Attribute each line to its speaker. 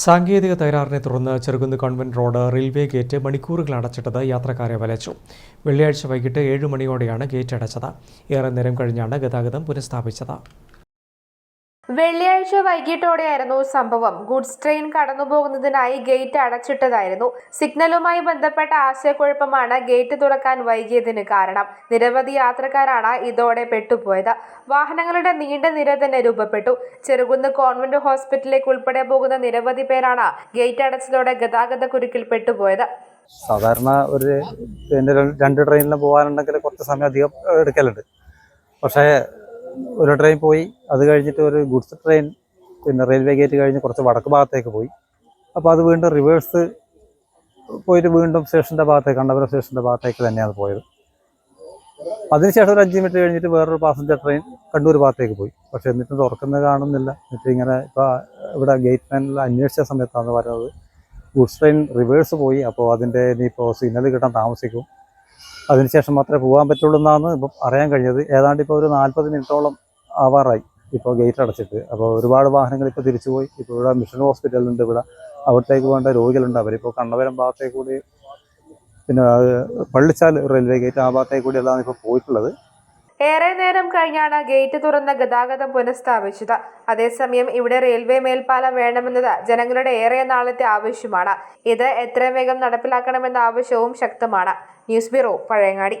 Speaker 1: സാങ്കേതിക തകരാറിനെ തുടർന്ന് Cherukunnu convent road railway gate മണിക്കൂറുകൾ അടച്ചിട്ടത് യാത്രക്കാരെ വലച്ചു. വെള്ളിയാഴ്ച വൈകിട്ട് ഏഴ് മണിയോടെയാണ് ഗേറ്റ് അടച്ചത്. ഏറെ നേരം കഴിഞ്ഞാണ് ഗതാഗതം പുനഃസ്ഥാപിച്ചത്.
Speaker 2: വെള്ളിയാഴ്ച വൈകിട്ടോടെയായിരുന്നു സംഭവം. ഗുഡ്സ് ട്രെയിൻ കടന്നുപോകുന്നതിനായി ഗേറ്റ് അടച്ചിട്ടതായിരുന്നു. സിഗ്നലുമായി ബന്ധപ്പെട്ട ആശയക്കുഴപ്പമാണ് ഗേറ്റ് തുറക്കാൻ വൈകിയതിന് കാരണം. നിരവധി യാത്രക്കാരാണ് ഇതോടെ പെട്ടുപോയത്. വാഹനങ്ങളുടെ നീണ്ട നിര തന്നെ രൂപപ്പെട്ടു. ചെറുകുന്ന് കോൺവെന്റ് ഹോസ്പിറ്റലിലേക്ക് ഉൾപ്പെടെ പോകുന്ന നിരവധി പേരാണ് ഗേറ്റ് അടച്ചതോടെ ഗതാഗത കുരുക്കിൽ പെട്ടുപോയത്.
Speaker 3: സാധാരണ ഒരു രണ്ട് ട്രെയിനിൽ പോകാനുണ്ടെങ്കിൽ കുറച്ച് സമയം അധികം എടുക്കലുണ്ട്. പക്ഷേ ഒരു ട്രെയിൻ പോയി. അത് കഴിഞ്ഞിട്ട് ഒരു ഗുഡ്സ് ട്രെയിൻ പിന്നെ റെയിൽവേ ഗേറ്റ് കഴിഞ്ഞ് കുറച്ച് വടക്ക് ഭാഗത്തേക്ക് പോയി. അപ്പോൾ അത് വീണ്ടും റിവേഴ്സ് പോയിട്ട് വീണ്ടും സ്റ്റേഷന്റെ ഭാഗത്തേക്ക് കണ്ടപുരം സ്റ്റേഷന്റെ ഭാഗത്തേക്ക് തന്നെയാണ് പോയത്. അതിനുശേഷം ഒരു അഞ്ച് മിനിറ്റ് കഴിഞ്ഞിട്ട് വേറൊരു പാസഞ്ചർ ട്രെയിൻ കണ്ണൂർ ഭാഗത്തേക്ക് പോയി. പക്ഷെ എന്നിട്ടും തുറക്കുന്നത് കാണുന്നില്ല. എന്നിട്ട് ഇങ്ങനെ ഇപ്പോൾ ഇവിടെ ഗേറ്റ് മാനിൽ അന്വേഷിച്ച സമയത്താണ് പറയുന്നത്. ഗുഡ്സ് ട്രെയിൻ റിവേഴ്സ് പോയി. അപ്പോൾ അതിന്റെ ഇനിയിപ്പോൾ സിഗ്നൽ കിട്ടാൻ താമസിക്കും. അതിനുശേഷം മാത്രമേ പോകാൻ പറ്റുള്ളൂ എന്നാണ് ഇപ്പം അറിയാൻ കഴിഞ്ഞത്. ഏതാണ്ട് ഇപ്പോൾ ഒരു നാൽപ്പത് മിനിറ്റോളം ആവാറായി ഇപ്പോൾ ഗേറ്റ് അടച്ചിട്ട്. അപ്പോൾ ഒരുപാട് വാഹനങ്ങൾ ഇപ്പോൾ തിരിച്ചുപോയി ഇപ്പോൾ ഇവിടെ മിഷൻ ഹോസ്പിറ്റലുണ്ട്. ഇവിടെ അവിടത്തേക്ക് പോകേണ്ട രോഗികളുണ്ട്. അവരിപ്പോൾ കണ്ണവരം ഭാഗത്തേക്ക് കൂടി പിന്നെ പള്ളിച്ചാൽ റെയിൽവേ ഗേറ്റ് ആ ഭാഗത്തേക്ക് കൂടിയെല്ലാം ഇപ്പോൾ പോയിട്ടുള്ളത്.
Speaker 2: ഏറെ നേരം കഴിഞ്ഞാണ് ഗേറ്റ് തുറന്ന ഗതാഗതം പുനഃസ്ഥാപിച്ചത്. അതേസമയം ഇവിടെ റെയിൽവേ മേൽപ്പാലം വേണമെന്നത് ജനങ്ങളുടെ ഏറെ നാളത്തെ ആവശ്യമാണ്. ഇത് എത്രയും വേഗം നടപ്പിലാക്കണമെന്ന ആവശ്യവും ശക്തമാണ്. News bureau Pazhayangadi.